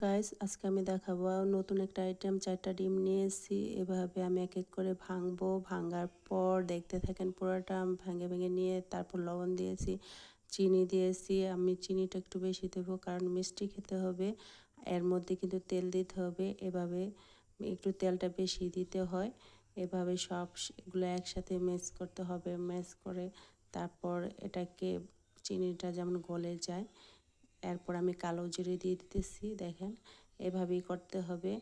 Guys আজকে আমি দেখাবো নতুন একটা আইটেম চারটা ডিম নিয়ে এসেছি। এভাবে আমি এক এক করে ভাঙবো। ভাঙার পর দেখতে থাকেন পুরোটা ভেঙে ভেঙে নিয়ে তারপর লবণ দিয়েছি, চিনি দিয়েছি। আমি চিনিটা একটু বেশি দেবো কারণ মিষ্টি খেতে হবে। এর মধ্যে কিন্তু তেল দিতে হবে। এভাবে একটু তেলটা বেশি দিতে হয়। এভাবে সবগুলো একসাথে মেস করতে হবে। মেস করে তারপর এটাকে চিনিটা যেমন গলে যায় এরপর আমি কালো জিরে দিয়ে দিতেছি, দেখেন। এভাবেই করতে হবে।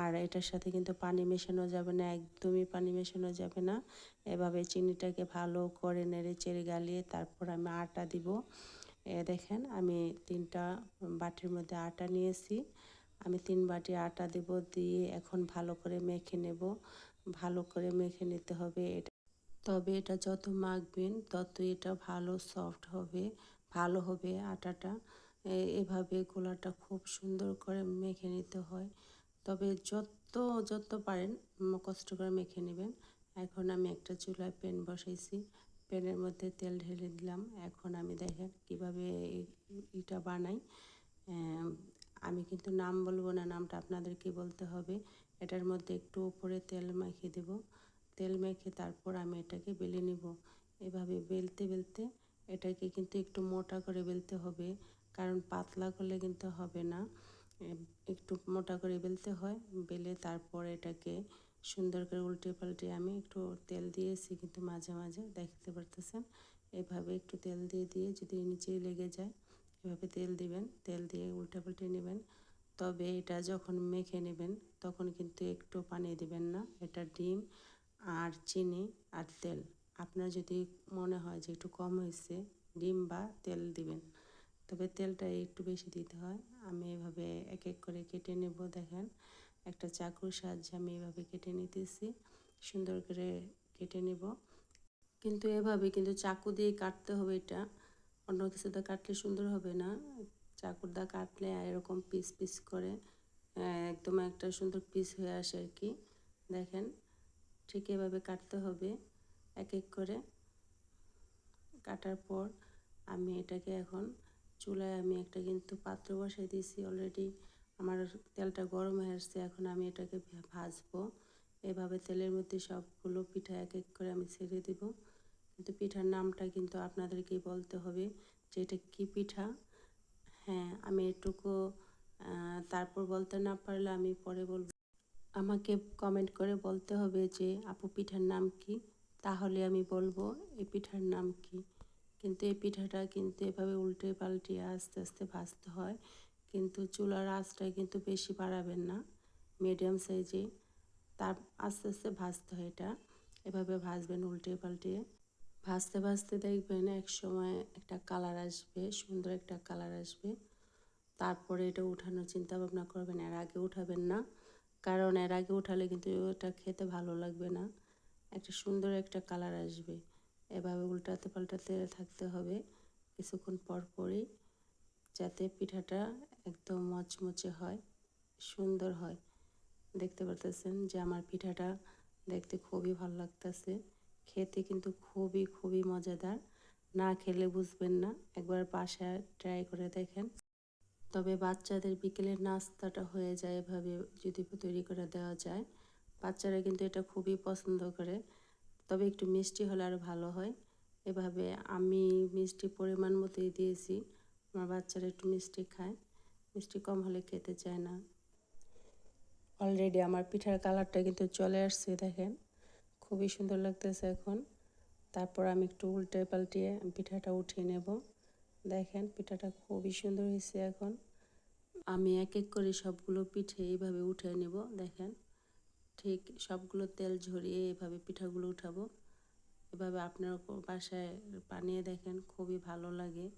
আর এটার সাথে কিন্তু পানি মেশানো যাবে না, একদমই পানি মেশানো যাবে না। এভাবে চিনিটাকে ভালো করে নেড়ে চেড়ে গালিয়ে তারপর আমি আটা দিব। এ দেখেন, আমি তিনটা বাটির মধ্যে আটা নিয়েছি। আমি তিন বাটি আটা দেব দিয়ে এখন ভালো করে মেখে নেব। ভালো করে মেখে নিতে হবে এটা। তবে এটা যত মাখবেন তত এটা ভালো সফট হবে, ভালো হবে আটাটা। এভাবে গোলাটা খুব সুন্দর করে মেখে নিতে হয়। তবে যত যত পারেন কষ্ট করে মেখে নেবেন। এখন আমি একটা চুলায় প্যান বসাইছি। প্যানের মধ্যে তেল ঢেলে দিলাম। এখন আমি দেখেন কীভাবে এটা বানাই। আমি কিন্তু নাম বলব না, নামটা আপনাদেরকে বলতে হবে। এটার মধ্যে একটু উপরে তেল মাখিয়ে দেব। তেল মেখে তারপর আমি এটাকে বেলে নিব। এভাবে বেলতে বেলতে এটাকে কিন্তু একটু মোটা করে বেলতে হবে। কারণ পাতলা করলে কিন্তু হবে না। একটু মোটা করে বেলতে হয়। বেলে তারপর এটাকে সুন্দর করে উল্টে পাল্টে আমি একটু তেল দিয়েছি কিন্তু মাঝে মাঝে, দেখতে পারতেছেন? এভাবে একটু তেল দিয়ে দিয়ে যদি নিচেই লেগে যায়, এভাবে তেল দিবেন, তেল দিয়ে উল্টে পাল্টে নেবেন। তবে এটা যখন মেখে নেবেন, তখন কিন্তু একটু পানি দিবেন না। এটা ডিম আর চিনি আর তেল। আপনার যদি মনে হয় যে একটু কম হয়েছে, ডিম বা তেল দিবেন। তবে তেলটা একটু বেশি দিতে হয়। আমি এভাবে এক এক করে কেটে নেব, দেখেন। একটা চাকুর সাহায্যে আমি এভাবে কেটে নিতেছি। সুন্দর করে কেটে নেব। কিন্তু এভাবে কিন্তু চাকু দিয়ে কাটতে হবে এটা। অন্য কিছু দিয়ে কাটলে সুন্দর হবে না। চাকুর দা কাটলে এরকম পিস পিস করে একদম একটা সুন্দর পিস হয়ে আসে আর কি। দেখেন, ঠিক এভাবে কাটতে হবে এক এক করে। কাটার পর আমি এটাকে এখন চুলায় আমি একটা কিন্তু পাত্র বসাই দিয়েছি অলরেডি আমার তেলটা গরম হয়ে আসছে, এখন আমি এটাকে ভাজবো। এভাবে তেলের মধ্যে সবগুলো পিঠা এক এক করে আমি ছেড়ে দিব। কিন্তু পিঠার নামটা কিন্তু আপনাদেরকেই বলতে হবে যে এটা কী পিঠা। হ্যাঁ আমি এটুকু তারপর বলতে না পারলে আমি পরে বলব। আমাকে কমেন্ট করে বলতে হবে যে, আপু, পিঠার নাম কি? তাহলে আমি বলব, এই পিঠার নাম কি? কিন্তু এই পিঠাটা কিন্তু এভাবে উল্টে পাল্টে আস্তে আস্তে ভাজতে হয়। কিন্তু চুলার আঁচটা কিন্তু বেশি বাড়াবেন না মিডিয়াম সাইজে তার আস্তে আস্তে ভাজতে হয় এটা। এভাবে ভাজবেন উল্টে পাল্টে। ভাজতে ভাজতে দেখবেন এক সময় একটা কালার আসবে, সুন্দর একটা কালার আসবে। তারপরে এটা উঠানোর চিন্তা ভাবনা করবেন, এর আগে উঠাবেন না। কারণ এর আগে উঠালে কিন্তু ওটা খেতে ভালো লাগবে না। একটা সুন্দর একটা কালার আসবে। এভাবে উল্টাতে পাল্টাতে থাকতে হবে। কিছুক্ষণ পর পরই যাতে পিঠাটা একদম মচমচে হয়, সুন্দর হয়। দেখতে পারতেছেন যে আমার পিঠাটা দেখতে খুবই ভালো লাগতেছে। খেতে কিন্তু খুবই খুবই মজাদার। না খেলে বুঝবেন না, একবার বাসায় ট্রাই করে দেখেন। তবে বাচ্চাদের বিকেলের নাস্তাটা হয়ে যায় এভাবে যদি তৈরি করে দেওয়া যায়। বাচ্চারা কিন্তু এটা খুবই পছন্দ করে। তবে একটু মিষ্টি হলে আরও ভালো হয়। এভাবে আমি মিষ্টি পরিমাণ মতোই দিয়েছি। আমার বাচ্চারা একটু মিষ্টি খায়। মিষ্টি কম হলে খেতে চায় না। অলরেডি আমার পিঠার কালারটা কিন্তু চলে আসছে, দেখেন। খুবই সুন্দর লাগতেছে এখন। তারপর আমি একটু উল্টে পাল্টিয়ে পিঠাটা উঠিয়ে নেব। দেখেন, পিঠাটা খুবই সুন্দর হয়েছে এখন। আমি এক এক করে সবগুলো পিঠে এইভাবে উঠে নেব, দেখেন। ঠিক সবগুলো তেল ঝরিয়ে এভাবে পিঠাগুলো উঠাবো। এভাবে আপনার বাসায় বানিয়ে দেখেন, খুবই ভালো লাগে।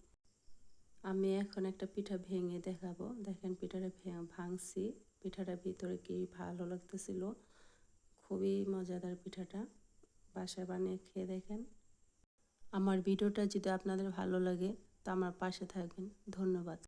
আমি এখন একটা পিঠা ভেঙে দেখাবো। দেখেন পিঠাটা ভাঙছি। পিঠাটা ভিতরে কি ভালো লাগতেছিল। খুবই মজাদার পিঠাটা। বাসায় বানিয়ে খেয়ে দেখেন। আমার ভিডিওটা যদি আপনাদের ভালো লাগে, তো আমার পাশে থাকবেন। ধন্যবাদ।